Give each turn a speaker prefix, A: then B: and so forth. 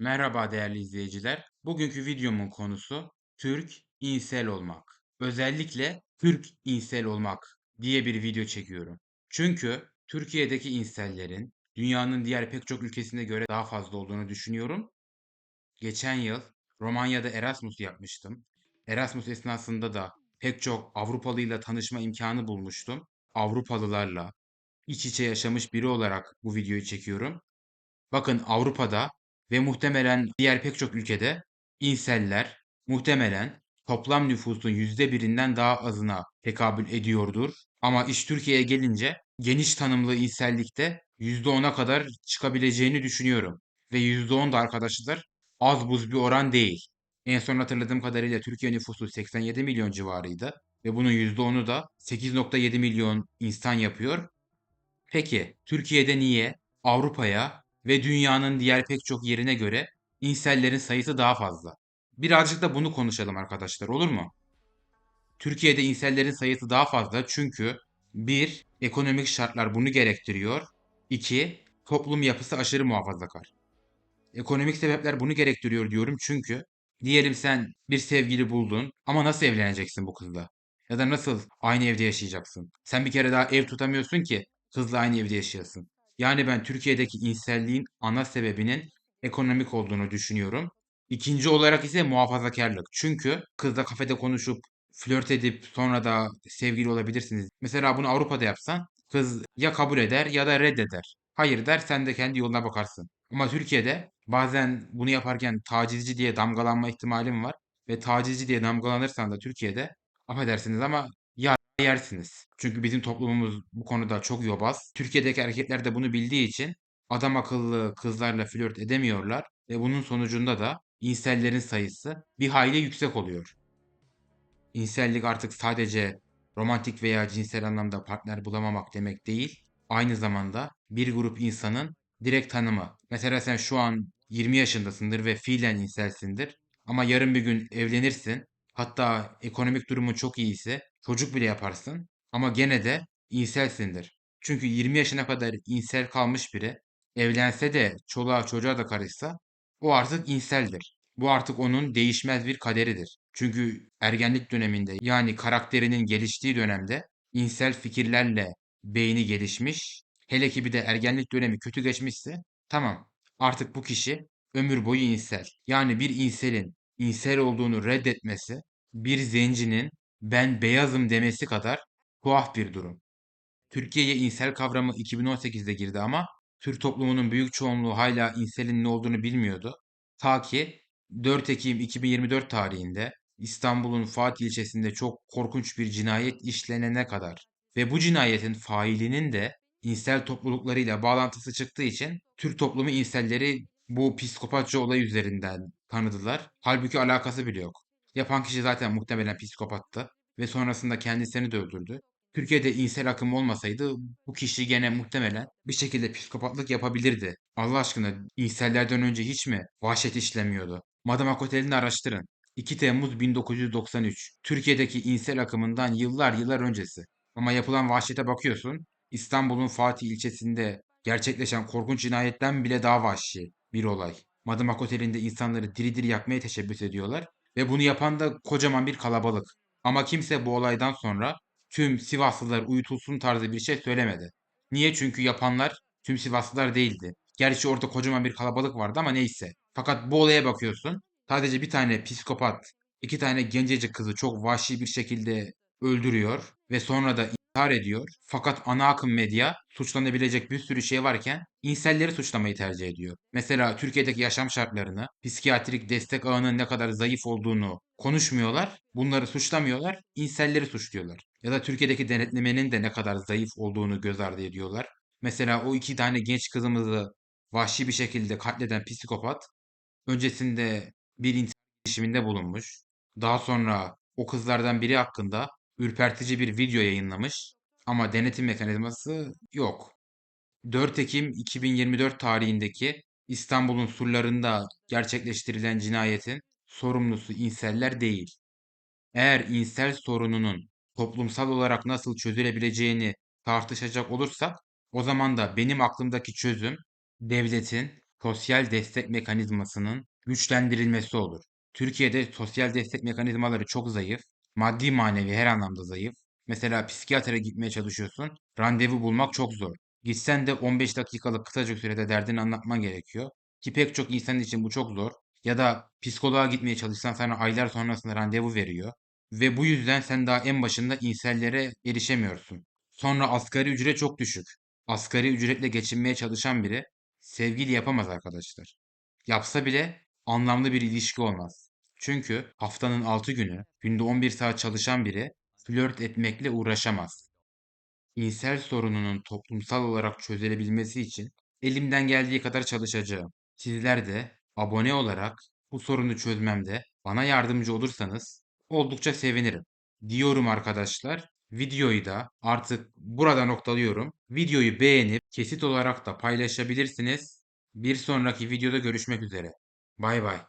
A: Merhaba değerli izleyiciler. Bugünkü videomun konusu Türk insel olmak. Özellikle Türk insel olmak diye bir video çekiyorum. Çünkü Türkiye'deki insellerin dünyanın diğer pek çok ülkesine göre daha fazla olduğunu düşünüyorum. Geçen yıl Romanya'da Erasmus yapmıştım. Erasmus esnasında da pek çok Avrupalıyla tanışma imkanı bulmuştum. Avrupalılarla iç içe yaşamış biri olarak bu videoyu çekiyorum. Bakın Avrupa'da ve muhtemelen diğer pek çok ülkede inseller muhtemelen toplam nüfusun yüzde birinden daha azına tekabül ediyordur. Ama iş Türkiye'ye gelince geniş tanımlı insellikte yüzde ona kadar çıkabileceğini düşünüyorum. Ve yüzde on da arkadaşlar az buz bir oran değil. En son hatırladığım kadarıyla Türkiye nüfusu 87 milyon civarıydı. Ve bunun yüzde onu da 8.7 milyon insan yapıyor. Peki Türkiye'de niye Avrupa'ya ve dünyanın diğer pek çok yerine göre insellerin sayısı daha fazla? Birazcık da bunu konuşalım arkadaşlar olur mu? Türkiye'de insellerin sayısı daha fazla çünkü bir Ekonomik şartlar bunu gerektiriyor. 2 Toplum yapısı aşırı muhafazakar. Ekonomik sebepler bunu gerektiriyor diyorum çünkü diyelim sen bir sevgili buldun ama nasıl evleneceksin bu kızla? Ya da nasıl aynı evde yaşayacaksın? Sen bir kere daha ev tutamıyorsun ki kızla aynı evde yaşayasın. Yani ben Türkiye'deki inselliğin ana sebebinin ekonomik olduğunu düşünüyorum. İkinci olarak ise muhafazakarlık. Çünkü kızla kafede konuşup flört edip sonra da sevgili olabilirsiniz. Mesela bunu Avrupa'da yapsan kız ya kabul eder ya da reddeder. Hayır der sen de kendi yoluna bakarsın. Ama Türkiye'de bazen bunu yaparken tacizci diye damgalanma ihtimalim var. Ve tacizci diye damgalanırsan da Türkiye'de affedersiniz ama yersiniz. Çünkü bizim toplumumuz bu konuda çok yobaz. Türkiye'deki erkekler de bunu bildiği için adam akıllı kızlarla flört edemiyorlar. Ve bunun sonucunda da insellerin sayısı bir hayli yüksek oluyor. İnsellik artık sadece romantik veya cinsel anlamda partner bulamamak demek değil. Aynı zamanda bir grup insanın direkt tanımı. Mesela sen şu an 20 yaşındasındır ve fiilen inselsindir. Ama yarın bir gün evlenirsin. Hatta ekonomik durumun çok iyiyse çocuk bile yaparsın. Ama gene de inselsindir. Çünkü 20 yaşına kadar insel kalmış biri evlense de çoluğa çocuğa da karışsa o artık inseldir. Bu artık onun değişmez bir kaderidir. Çünkü ergenlik döneminde yani karakterinin geliştiği dönemde insel fikirlerle beyni gelişmiş. Hele ki bir de ergenlik dönemi kötü geçmişse tamam artık bu kişi ömür boyu insel. Yani bir inselin insel olduğunu reddetmesi bir zencinin ben beyazım demesi kadar tuhaf bir durum. Türkiye'ye insel kavramı 2018'de girdi ama Türk toplumunun büyük çoğunluğu hala inselin ne olduğunu bilmiyordu. Ta ki 4 Ekim 2024 tarihinde İstanbul'un Fatih ilçesinde çok korkunç bir cinayet işlenene kadar ve bu cinayetin failinin de insel topluluklarıyla bağlantısı çıktığı için Türk toplumu inselleri bu psikopatça olay üzerinden tanıdılar. Halbuki alakası bile yok. Yapan kişi zaten muhtemelen psikopattı ve sonrasında kendisini de öldürdü. Türkiye'de insel akım olmasaydı bu kişi gene muhtemelen bir şekilde psikopatlık yapabilirdi. Allah aşkına insellerden önce hiç mi vahşet işlemiyordu? Madımak Oteli'ni araştırın. 2 Temmuz 1993. Türkiye'deki insel akımından yıllar yıllar öncesi. Ama yapılan vahşete bakıyorsun. İstanbul'un Fatih ilçesinde gerçekleşen korkunç cinayetten bile daha vahşi bir olay. Madımak Oteli'nde insanları diri diri yakmaya teşebbüs ediyorlar. Ve bunu yapan da kocaman bir kalabalık. Ama kimse bu olaydan sonra tüm Sivaslılar uyutulsun tarzı bir şey söylemedi. Niye? Çünkü yapanlar tüm Sivaslılar değildi. Gerçi orada kocaman bir kalabalık vardı ama neyse. Fakat bu olaya bakıyorsun. Sadece bir tane psikopat, iki tane gencecik kızı çok vahşi bir şekilde öldürüyor ve sonra da intihar ediyor. Fakat ana akım medya suçlanabilecek bir sürü şey varken inselleri suçlamayı tercih ediyor. Mesela Türkiye'deki yaşam şartlarını, psikiyatrik destek ağının ne kadar zayıf olduğunu konuşmuyorlar. Bunları suçlamıyorlar, inselleri suçluyorlar. Ya da Türkiye'deki denetlemenin de ne kadar zayıf olduğunu göz ardı ediyorlar. Mesela o iki tane genç kızımızı vahşi bir şekilde katleden psikopat öncesinde bir intihar girişiminde bulunmuş. Daha sonra o kızlardan biri hakkında ürpertici bir video yayınlamış ama denetim mekanizması yok. 4 Ekim 2024 tarihindeki İstanbul'un surlarında gerçekleştirilen cinayetin sorumlusu inseller değil. Eğer insel sorununun toplumsal olarak nasıl çözülebileceğini tartışacak olursak, o zaman da benim aklımdaki çözüm devletin sosyal destek mekanizmasının güçlendirilmesi olur. Türkiye'de sosyal destek mekanizmaları çok zayıf. Maddi manevi her anlamda zayıf. Mesela psikiyatra gitmeye çalışıyorsun. Randevu bulmak çok zor. Gitsen de 15 dakikalık kısacık sürede derdini anlatman gerekiyor. Ki pek çok insan için bu çok zor. Ya da psikoloğa gitmeye çalışsan sana aylar sonrasında randevu veriyor. Ve bu yüzden sen daha en başında insellere erişemiyorsun. Sonra asgari ücret çok düşük. Asgari ücretle geçinmeye çalışan biri sevgili yapamaz arkadaşlar. Yapsa bile anlamlı bir ilişki olmaz. Çünkü haftanın 6 günü, günde 11 saat çalışan biri flört etmekle uğraşamaz. İnsel sorununun toplumsal olarak çözülebilmesi için elimden geldiği kadar çalışacağım. Sizler de abone olarak bu sorunu çözmemde bana yardımcı olursanız oldukça sevinirim. Diyorum arkadaşlar. Videoyu da artık burada noktalıyorum. Videoyu beğenip kesit olarak da paylaşabilirsiniz. Bir sonraki videoda görüşmek üzere. Bay bay.